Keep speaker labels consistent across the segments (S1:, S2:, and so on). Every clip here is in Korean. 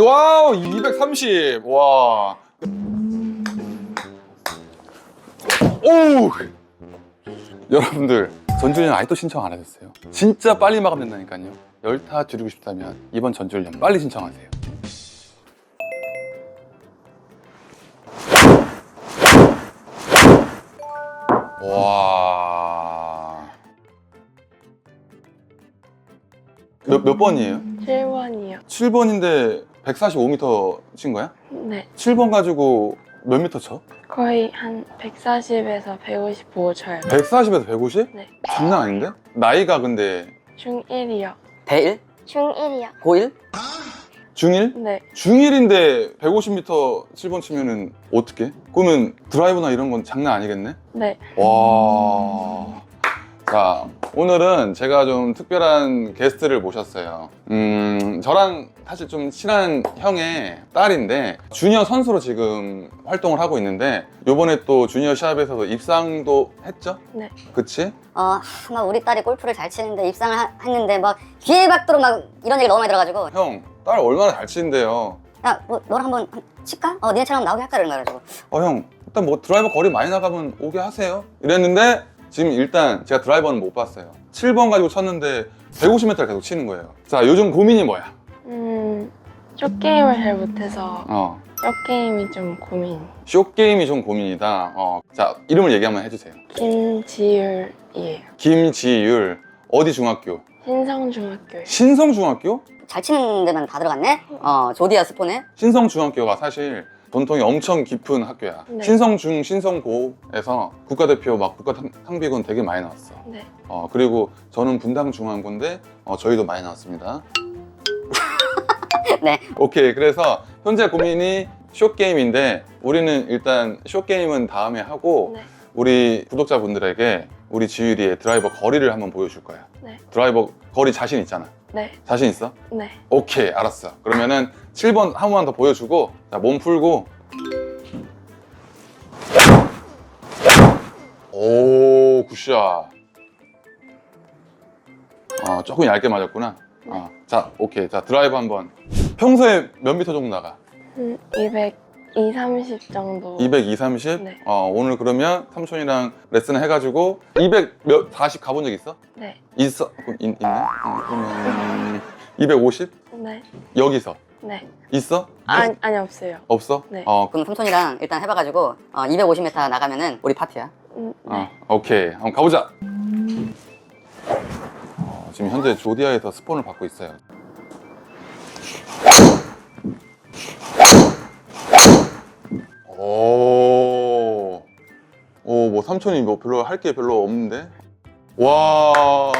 S1: 와우 230. 와. 오. 여러분들 전주련 아직도 신청 안 하셨어요? 진짜 빨리 마감 된다니까요. 열타 줄이고 싶다면 이번 전주련 빨리 신청하세요. 와. 몇, 몇 번이에요?
S2: 7번이요.
S1: 7번인데 145m 친 거야?
S2: 네.
S1: 7번 가지고 몇 미터 쳐?
S2: 거의 한 140에서 155 쳐요.
S1: 140에서 150?
S2: 네.
S1: 장난 아닌데? 나이가 근데
S2: 중1이요.
S3: 대1?
S4: 중1이요.
S3: 고1?
S1: 중1?
S2: 네.
S1: 중1인데 150m 7번 치면은 어떻게? 그러면 드라이브나 이런 건 장난 아니겠네?
S2: 네.
S1: 와. 자, 오늘은 제가 좀 특별한 게스트를 모셨어요. 음, 저랑 사실 좀 친한 형의 딸인데, 주니어 선수로 지금 활동을 하고 있는데, 요번에 또 주니어 시합에서도 입상도 했죠?
S2: 네.
S1: 그치?
S4: 어, 막 우리 딸이 골프를 잘 치는데 입상을 하- 했는데 막 귀에 박도록 막 이런 얘기 너무 많이 들어가지고
S1: 형, 딸 얼마나 잘 치는데요?
S4: 야, 뭐 너랑 한번 한- 칠까? 어, 니네처럼 나오게 할까? 이런 말해가지고
S1: 어, 형, 일단 뭐 드라이버 거리 많이 나가면 오게 하세요. 이랬는데, 지금 일단 제가 드라이버는 못 봤어요. 7번 가지고 쳤는데, 150m를 계속 치는 거예요. 자, 요즘 고민이 뭐야?
S2: 음, 쇼게임을 잘 못해서
S1: 어.
S2: 쇼게임이 좀 고민.
S1: 쇼게임이 좀 고민이다. 어. 자, 이름을 얘기 한번 해주세요.
S2: 김지율이에요.
S1: 김지율. 어디 중학교?
S2: 신성중학교요.
S1: 신성중학교?
S4: 잘 치는 데만 다 들어갔네? 어, 조디아 스포네?
S1: 신성중학교가 사실 전통이 엄청 깊은 학교야.
S2: 네.
S1: 신성중, 신성고에서 국가대표 막 국가 상- 상비군 되게 많이 나왔어.
S2: 네.
S1: 어, 그리고 저는 분당중앙고인데 어, 저희도 많이 나왔습니다.
S4: 네.
S1: 오케이. 그래서 현재 고민이 쇼게임인데 우리는 일단 쇼게임은 다음에 하고
S2: 네.
S1: 우리 구독자분들에게 우리 지율이의 드라이버 거리를 한번 보여줄 거야.
S2: 네.
S1: 드라이버 거리 자신 있잖아.
S2: 네.
S1: 자신 있어?
S2: 네.
S1: 오케이, 알았어. 그러면은 7번 한 번만 더 보여주고, 자, 몸 풀고. 오, 굿샷. 어, 조금 얇게 맞았구나. 어, 자, 오케이. 자, 드라이브 한 번. 평소에 몇 미터 정도 나가?
S2: 한 200, 2, 30 정도.
S1: 200, 2, 30?
S2: 네.
S1: 어, 오늘 그러면 삼촌이랑 레슨 해가지고 200 몇, 40 가본 적 있어?
S2: 네.
S1: 있어? 그럼 있? 어, 그러면 250?
S2: 네.
S1: 여기서
S2: 네.
S1: 있어?
S2: 아, 아니, 없어요.
S1: 없어?
S2: 네.
S1: 어,
S4: 그럼 삼촌이랑 일단 해봐가지고 어, 250m 나가면은 우리 파티야
S2: 음,
S1: 어,
S2: 네.
S1: 오케이. 한번 가보자. 어, 지금 현재 조디아에서 스폰을 받고 있어요. 삼촌이 뭐 별로 할 게 별로 없는데. 와,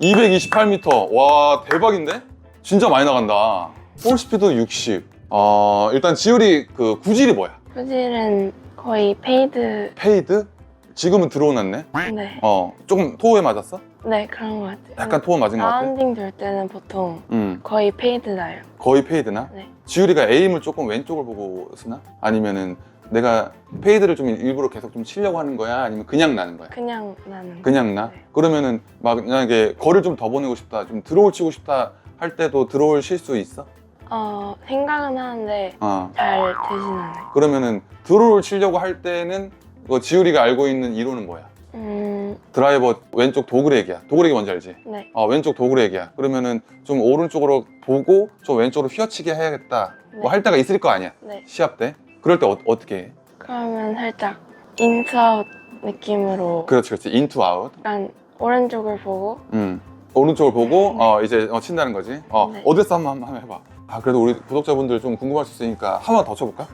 S1: 228m. 와, 대박인데? 진짜 많이 나간다. 볼 스피드 60. 어, 일단 지율이 그 구질이 뭐야?
S2: 후질은 거의 페이드.
S1: 페이드? 지금은 들어오났네?
S2: 네.
S1: 어, 조금 토호에 맞았어?
S2: 네, 그런 것 같아요.
S1: 약간 토호 맞은 것 같아?
S2: 라운딩 돌 때는 보통
S1: 음,
S2: 거의 페이드 나요.
S1: 거의 페이드나?
S2: 네.
S1: 지율이가 에임을 조금 왼쪽을 보고 쓰나? 아니면은 내가 페이드를 좀 일부러 계속 좀 치려고 하는 거야? 아니면 그냥 나는 거야?
S2: 그냥 나는.
S1: 그냥 나?
S2: 네.
S1: 그러면은 막 만약에 거리를 좀 더 보내고 싶다, 좀 드로우 치고 싶다 할 때도 드로우를 칠 수 있어?
S2: 어, 생각은 하는데
S1: 어.
S2: 잘 되진 않아요.
S1: 그러면은 드로우를 치려고 할 때는 그 지율이가 알고 있는 이론은 뭐야?
S2: 음,
S1: 드라이버 왼쪽 도그렉이야. 도그렉이 뭔지 알지?
S2: 네.
S1: 어, 왼쪽 도그렉이야. 그러면은 좀 오른쪽으로 보고 좀 왼쪽으로 휘어치게 해야겠다.
S2: 네.
S1: 뭐 할 때가 있을 거 아니야.
S2: 네.
S1: 시합 때. 그럴 때 어, 떻게 해?
S2: 그러면 살짝 인트아웃 느낌으로
S1: 그렇지, 그렇지. 인투 아웃.
S2: 약간 오른쪽을 보고
S1: 음. 오른쪽을 보고
S2: 네.
S1: 어, 이제 어, 친다는 거지. 어,
S2: 네.
S1: 어디서 한번, 한번 해봐. 아, 그래도 우리 구독자분들 좀 궁금할 수 있으니까 한 번 더 쳐볼까?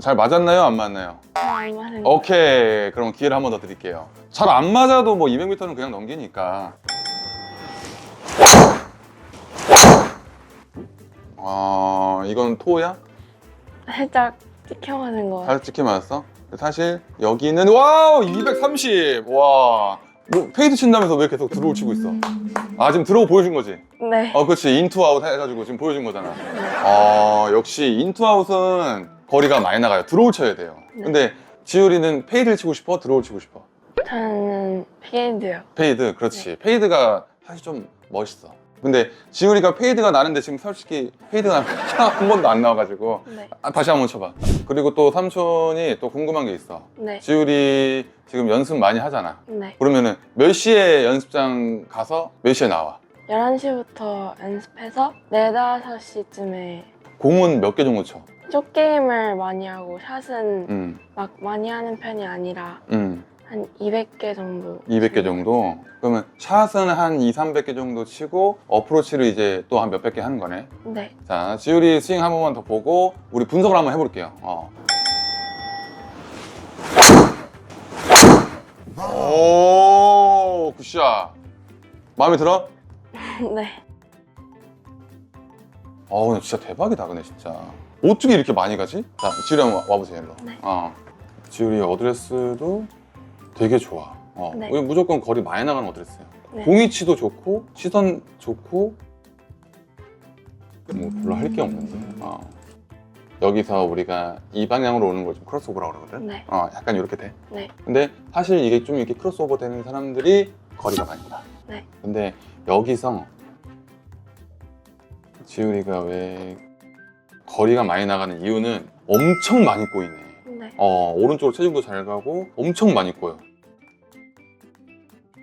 S1: 잘 맞았나요? 안 맞나요?
S2: 안 맞은
S1: 오케이. 그럼 기회를 한 번 더 드릴게요. 잘 안 맞아도 뭐 200m는 그냥 넘기니까. 어, 이건 토야?
S2: 살짝 찍혀가는 거 같아요.
S1: 살짝 찍혀 맞았어? 사실 여기는 와우 230. 와. 뭐 페이드 친다면서 왜 계속 드로우 치고 있어? 아 지금 드로우 보여준 거지?
S2: 네.
S1: 어 그렇지 인투 아웃 해가지고 지금 보여준 거잖아. 어 역시 인투 아웃은 거리가 많이 나가요. 드로우 쳐야 돼요.
S2: 네.
S1: 근데 지율이는 페이드를 치고 싶어? 드로우 치고 싶어?
S2: 저는 페인드요.
S1: 페이드, 그렇지. 페이드가 사실 좀 멋있어. 근데 지우리가 페이드가 나는데 지금 솔직히 페이드가 한 번도 안 나와가지고
S2: 네.
S1: 아, 다시 한 번 쳐봐. 그리고 또 삼촌이 또 궁금한 게 있어.
S2: 네.
S1: 지우리 지금 연습 많이 하잖아.
S2: 네.
S1: 그러면은 몇 시에 연습장 가서 몇 시에 나와?
S2: 11시부터 연습해서 4, 5시쯤에
S1: 공은 몇 개 정도 쳐?
S2: 쇼게임을 많이 하고 샷은
S1: 음,
S2: 막 많이 하는 편이 아니라
S1: 음.
S2: 한 200개 정도.
S1: 200개 정도? 그러면 샷은 한 2, 300개 정도 치고 어프로치를 이제 또 한 몇백 개 하는 거네.
S2: 네.
S1: 자, 지우리 스윙 한 번만 더 보고 우리 분석을 한번 해볼게요. 어. 오, 굿샷. 마음에 들어?
S2: 네.
S1: 어, 근데 진짜 대박이다, 근데 진짜. 어떻게 이렇게 많이 가지? 자, 지우리 한번 와- 와보세요, 일로.
S2: 네.
S1: 어. 지우리 어드레스도 되게 좋아. 어.
S2: 네.
S1: 무조건 거리 많이 나가는 어드레스예요.
S2: 네.
S1: 공이치도 좋고, 시선 좋고, 뭐 별로 할 게 없는데. 어. 여기서 우리가 이 방향으로 오는 걸 좀 크로스오버라고 그러거든.
S2: 네.
S1: 어, 약간 이렇게 돼.
S2: 네.
S1: 근데 사실 이게 좀 이렇게 크로스오버 되는 사람들이 거리가 많이 나.
S2: 네.
S1: 근데 여기서 지우리가 왜 거리가 많이 나가는 이유는 엄청 많이 꼬이네.
S2: 네.
S1: 어, 오른쪽으로 체중도 잘 가고 엄청 많이 꼬여.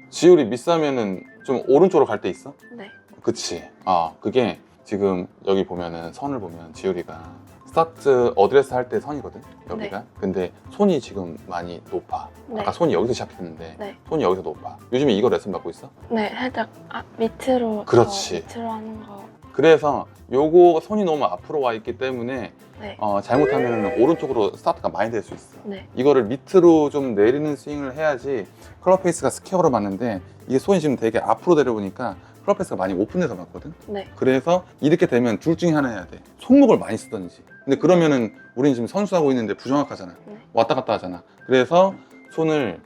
S1: 지우리 미스하면은 좀 오른쪽으로 갈 때 있어?
S2: 네.
S1: 그치. 아, 그게 지금 여기 보면은 선을 보면 지우리가 스타트 어드레스 할 때 선이거든, 여기가. 근데 손이 지금 많이 높아.
S2: 네.
S1: 아까 손이 여기서 시작했는데
S2: 네.
S1: 손이 여기서 높아. 요즘에 이거 레슨 받고 있어?
S2: 네. 살짝 아, 밑으로.
S1: 그렇지.
S2: 더 밑으로 하는 거.
S1: 그래서 요거 손이 너무 앞으로 와 있기 때문에
S2: 네.
S1: 어, 잘못하면 오른쪽으로 스타트가 많이 될 수 있어.
S2: 네.
S1: 이거를 밑으로 좀 내리는 스윙을 해야지 클럽 페이스가 스퀘어로 맞는데 이게 손이 지금 되게 앞으로 내려보니까 클럽 페이스가 많이 오픈돼서 맞거든.
S2: 네.
S1: 그래서 이렇게 되면 둘 중에 하나 해야 돼. 손목을 많이 쓰던지. 근데 그러면은 우린 지금 선수하고 있는데 부정확하잖아.
S2: 네.
S1: 왔다 갔다 하잖아. 그래서 손을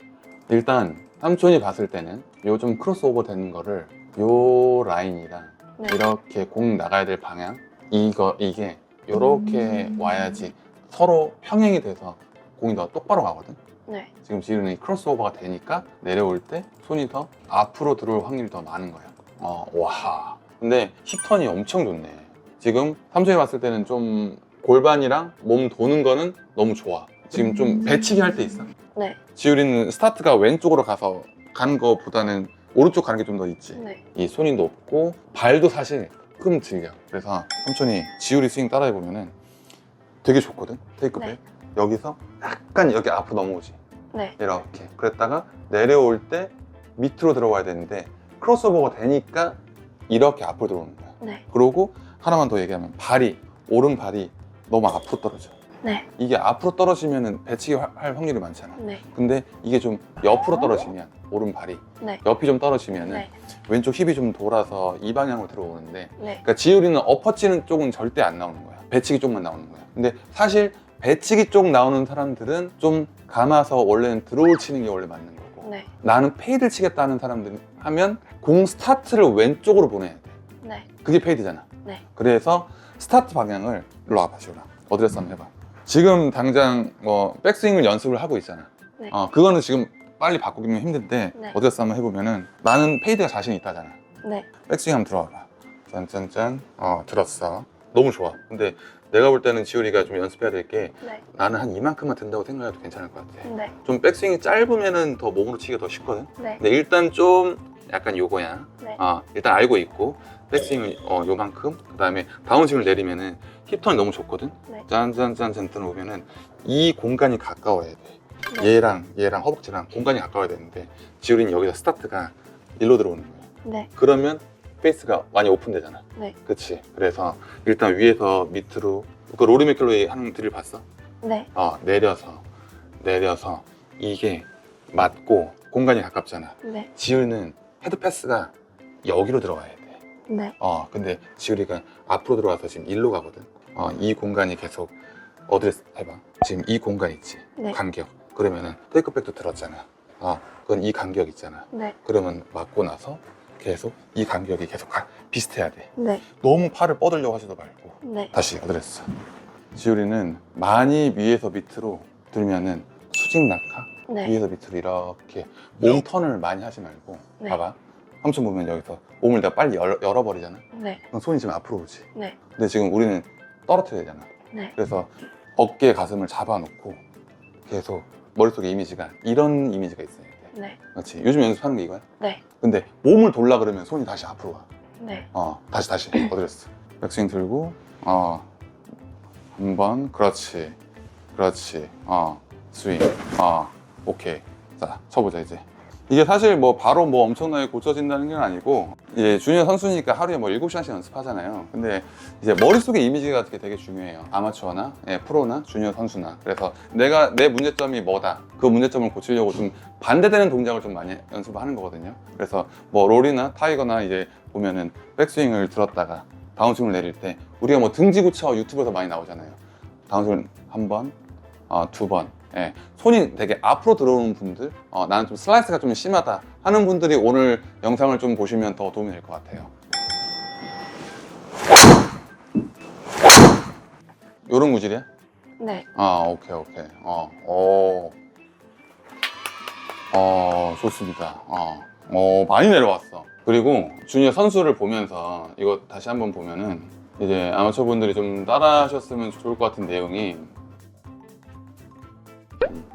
S1: 일단 삼촌이 봤을 때는 요 좀 크로스오버 되는 거를 요 라인이랑
S2: 네.
S1: 이렇게 공 나가야 될 방향 이거 이게 요렇게
S2: 음.
S1: 와야지 서로 평행이 돼서 공이 더 똑바로 가거든.
S2: 네.
S1: 지금 지금은 크로스오버가 되니까 내려올 때 손이 더 앞으로 들어올 확률이 더 많은 거야. 어, 와. 근데 힙턴이 엄청 좋네. 지금 삼촌이 봤을 때는 좀 골반이랑 몸 도는 거는 너무 좋아. 지금 좀 배치기 할 때 있어.
S2: 네.
S1: 지우리는 스타트가 왼쪽으로 가서 간 거보다는 오른쪽 가는 게 좀 더 있지.
S2: 네.
S1: 이 손이 높고 발도 사실 끔 들려. 그래서 삼촌이 지우리 스윙 따라해 보면은 되게 좋거든. 테이크백.
S2: 네.
S1: 여기서 약간 여기 앞으로 넘어오지.
S2: 네.
S1: 이렇게. 그랬다가 내려올 때 밑으로 들어와야 되는데 크로스오버가 되니까 이렇게 앞으로 들어오는 거야.
S2: 네.
S1: 그러고 하나만 더 얘기하면 발이 오른 발이 너무 앞으로 떨어져.
S2: 네.
S1: 이게 앞으로 떨어지면은 배치기 할- 할 확률이 많잖아.
S2: 네.
S1: 근데 이게 좀 옆으로 떨어지면 오른발이
S2: 네.
S1: 옆이 좀 떨어지면 은
S2: 네.
S1: 왼쪽 힙이 좀 돌아서 이 방향으로 들어오는데
S2: 네.
S1: 그러니까 지우리는 엎어치는 쪽은 절대 안 나오는 거야 배치기 쪽만 나오는 거야 근데 사실 배치기 쪽 나오는 사람들은 좀 감아서 원래는 드로우 치는 게 원래 맞는 거고
S2: 네.
S1: 나는 페이드를 치겠다는 사람들 하면 공 스타트를 왼쪽으로 보내야 돼
S2: 네.
S1: 그게 페이드잖아
S2: 네.
S1: 그래서 스타트 방향을 일로 와봐 지우라 어드레스 한번 해봐 지금 당장 뭐 백스윙을 연습을 하고 있잖아
S2: 네.
S1: 어 그거는 지금 빨리 바꾸기는 힘든데
S2: 네.
S1: 어드레스 한번 해보면은 나는 페이드가 자신 있다잖아
S2: 네.
S1: 백스윙 한번 들어와봐 짠짠짠 어 들었어 너무 좋아 근데 내가 볼 때는 지우리가 좀 연습해야 될 게
S2: 네.
S1: 나는 한 이만큼만 든다고 생각해도 괜찮을 것 같아
S2: 네.
S1: 좀 백스윙이 짧으면은 더 몸으로 치기가 더 쉽거든
S2: 네.
S1: 근데 일단 좀 약간 요거야
S2: 네.
S1: 어, 일단 알고 있고 백스윙을 어, 요만큼 그 다음에 다운스윙을 내리면은 힙턴이 너무 좋거든
S2: 네.
S1: 짠짠짠짠 들어오면은 이 공간이 가까워야 돼
S2: 네.
S1: 얘랑 얘랑 허벅지랑 공간이 가까워야 되는데 지우리는 여기서 스타트가 일로 들어오는 거야
S2: 네.
S1: 그러면 페이스가 많이 오픈되잖아.
S2: 네.
S1: 그치. 그래서 일단 위에서 밑으로 그 로리 맥클로이 하는 드릴 봤어?
S2: 네.
S1: 어, 내려서 내려서 이게 맞고 공간이 가깝잖아.
S2: 네.
S1: 지우는 헤드 패스가 여기로 들어가야 돼.
S2: 네.
S1: 어, 근데 지우리가 앞으로 들어와서 지금 일로 가거든. 어, 이 공간이 계속 어드레스 해봐. 지금 이 공간 있지.
S2: 네.
S1: 간격. 그러면은 테이크백도 들었잖아. 어, 그건 이 간격 있잖아.
S2: 네.
S1: 그러면 맞고 나서 계속 이 간격이 계속 가- 비슷해야 돼.
S2: 네.
S1: 너무 팔을 뻗으려고 하지도 말고.
S2: 네.
S1: 다시 어드레스. 지우리는 많이 위에서 밑으로 들면은 수직 낙하,
S2: 네.
S1: 위에서 밑으로 이렇게 몸 턴을 많이 하지 말고
S2: 네.
S1: 봐봐. 삼촌 보면 여기서 몸을 내가 빨리 열, 열어버리잖아.
S2: 네.
S1: 그럼 손이 지금 앞으로 오지.
S2: 네.
S1: 근데 지금 우리는 떨어뜨려야 되잖아.
S2: 네.
S1: 그래서 어깨 가슴을 잡아놓고 계속 머릿속에 이미지가 이런 이미지가 있어야 돼.
S2: 네.
S1: 그렇지? 요즘 연습하는 게 이거야?
S2: 네.
S1: 근데 몸을 돌라 그러면 손이 다시 앞으로 와.
S2: 네.
S1: 어, 다시 다시. 어드레스 백스윙 들고 어, 한번. 그렇지. 그렇지. 어, 스윙. 어, 오케이. 자 쳐보자 이제. 이게 사실 뭐 바로 뭐 엄청나게 고쳐진다는 건 아니고 이제 주니어 선수니까 하루에 뭐 7시간씩 연습하잖아요. 근데 이제 머릿속에 이미지가 되게, 중요해요. 아마추어나 예, 프로나 주니어 선수나. 그래서 내가 내 문제점이 뭐다. 그 문제점을 고치려고 좀 반대되는 동작을 좀 많이 연습을 하는 거거든요. 그래서 뭐 롤이나 타이거나 이제 보면은 백스윙을 들었다가 다운스윙을 내릴 때 우리가 뭐 등지구쳐 유튜브에서 많이 나오잖아요. 다운스윙 한 번, 어, 두 번. 예. 손이 되게 앞으로 들어오는 분들, 어, 나는 좀 슬라이스가 좀 심하다 하는 분들이 오늘 영상을 좀 보시면 더 도움이 될 것 같아요. 요런 구질이야?
S2: 네.
S1: 아, 오케이, 오케이. 어, 오. 어, 좋습니다. 어, 어, 많이 내려왔어. 그리고 주니어 선수를 보면서 이거 다시 한번 보면은 이제 아마추어 분들이 좀 따라 하셨으면 좋을 것 같은 내용이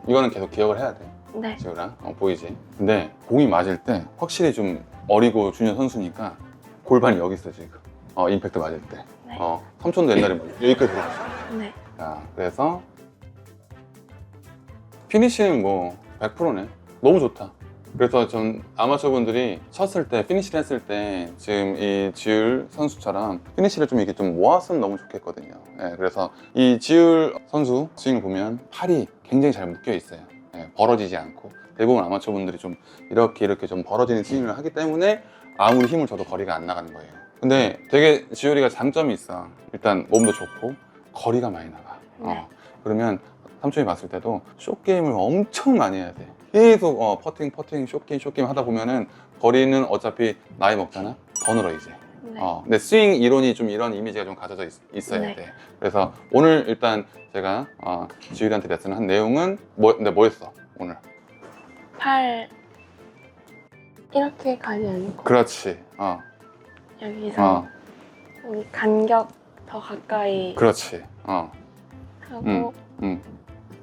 S1: 이거는 계속 기억을 해야 돼.
S2: 네.
S1: 지우랑 어, 보이지? 근데 공이 맞을 때 확실히 좀 어리고 주니어 선수니까 골반이 여기 있어 지금. 어, 임팩트 맞을 때.
S2: 네.
S1: 어, 삼촌도 옛날에 뭐 여기까지 들어갔어.
S2: 네.
S1: 자, 그래서 피니쉬는 뭐 100%네. 너무 좋다. 그래서 전 아마추어 분들이 쳤을 때 피니시를 했을 때 지금 이 지율 선수처럼 피니시를 좀 이렇게 좀 모았으면 너무 좋겠거든요. 예, 그래서 이 지율 선수 스윙을 보면 팔이 굉장히 잘 묶여 있어요. 예, 벌어지지 않고 대부분 아마추어 분들이 좀 이렇게 이렇게 좀 벌어지는 스윙을 하기 때문에 아무리 힘을 줘도 거리가 안 나가는 거예요. 근데 되게 지율이가 장점이 있어. 일단 몸도 좋고 거리가 많이 나가.
S2: 네.
S1: 어, 그러면 삼촌이 봤을 때도 숏 게임을 엄청 많이 해야 돼. 계속 어, 퍼팅, 퍼팅, 숏 게임 하다 보면은 거리는 어차피 나이 먹잖아. 더 늘어 이제.
S2: 네.
S1: 어, 근데 스윙 이론이 좀 이런 이미지가 좀 가져져 있, 어야
S2: 네.
S1: 돼. 그래서 오늘 일단 제가 어, 지율이한테 레슨한 내용은 뭐, 근데 뭐였어 오늘?
S2: 팔 이렇게 가지 않고
S1: 그렇지. 어,
S2: 여기서
S1: 어,
S2: 여기 간격 더 가까이
S1: 그렇지. 어,
S2: 하고
S1: 음.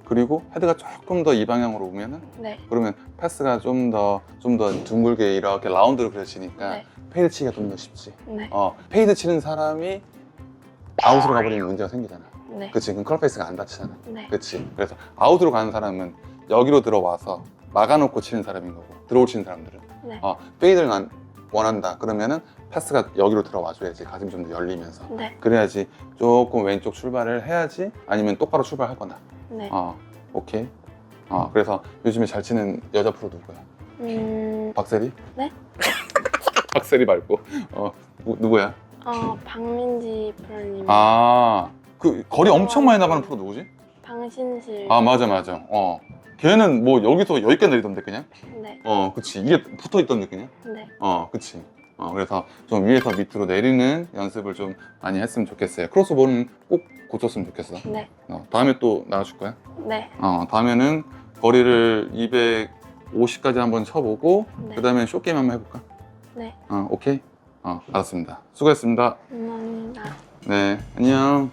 S1: 그리고 헤드가 조금 더 이 방향으로 오면은
S2: 네.
S1: 그러면 패스가 좀 더 좀 더 둥글게 이렇게 라운드로 그려지니까
S2: 네.
S1: 페이드 치기가 좀 더 쉽지.
S2: 네.
S1: 어, 페이드 치는 사람이 아웃으로 가버리면 문제가 생기잖아.
S2: 네.
S1: 그치? 그럼 클럽페이스가 안 다치잖아.
S2: 네.
S1: 그치? 그래서 아웃으로 가는 사람은 여기로 들어와서 막아놓고 치는 사람인 거고 들어올 치는 사람들은
S2: 네.
S1: 어, 페이드를 안- 원한다. 그러면은 패스가 여기로 들어와줘야지 가슴이 좀더 열리면서
S2: 네.
S1: 그래야지 조금 왼쪽 출발을 해야지 아니면 똑바로 출발하거나
S2: 네.
S1: 어, 오케이. 어, 그래서 요즘에 잘 치는 여자 프로 누구야?
S2: 음,
S1: 박세리?
S2: 네?
S1: 박세리 말고 어 누, 누구야?
S2: 어, 박민지 프로님.
S1: 아, 그 거리 엄청 많이 나가는 프로 누구지?
S2: 방신실.
S1: 아 맞아 맞아. 어, 걔는 뭐 여기서 여기까지 내리던데 그냥?
S2: 네.
S1: 어, 그치. 이게 붙어 있던데 그냥?
S2: 네.
S1: 어, 그치. 어, 그래서 좀 위에서 밑으로 내리는 연습을 좀 많이 했으면 좋겠어요. 크로스볼은 꼭 고쳤으면 좋겠어.
S2: 네.
S1: 어, 다음에 또 나와줄 거야?
S2: 네.
S1: 어, 다음에는 거리를 250까지 한번 쳐보고
S2: 네.
S1: 그 다음에 쇼게임 한번 해볼까?
S2: 네.
S1: 어, 오케이? 어, 알았습니다. 수고했습니다.
S2: 감사합니다.
S1: 네, 안녕.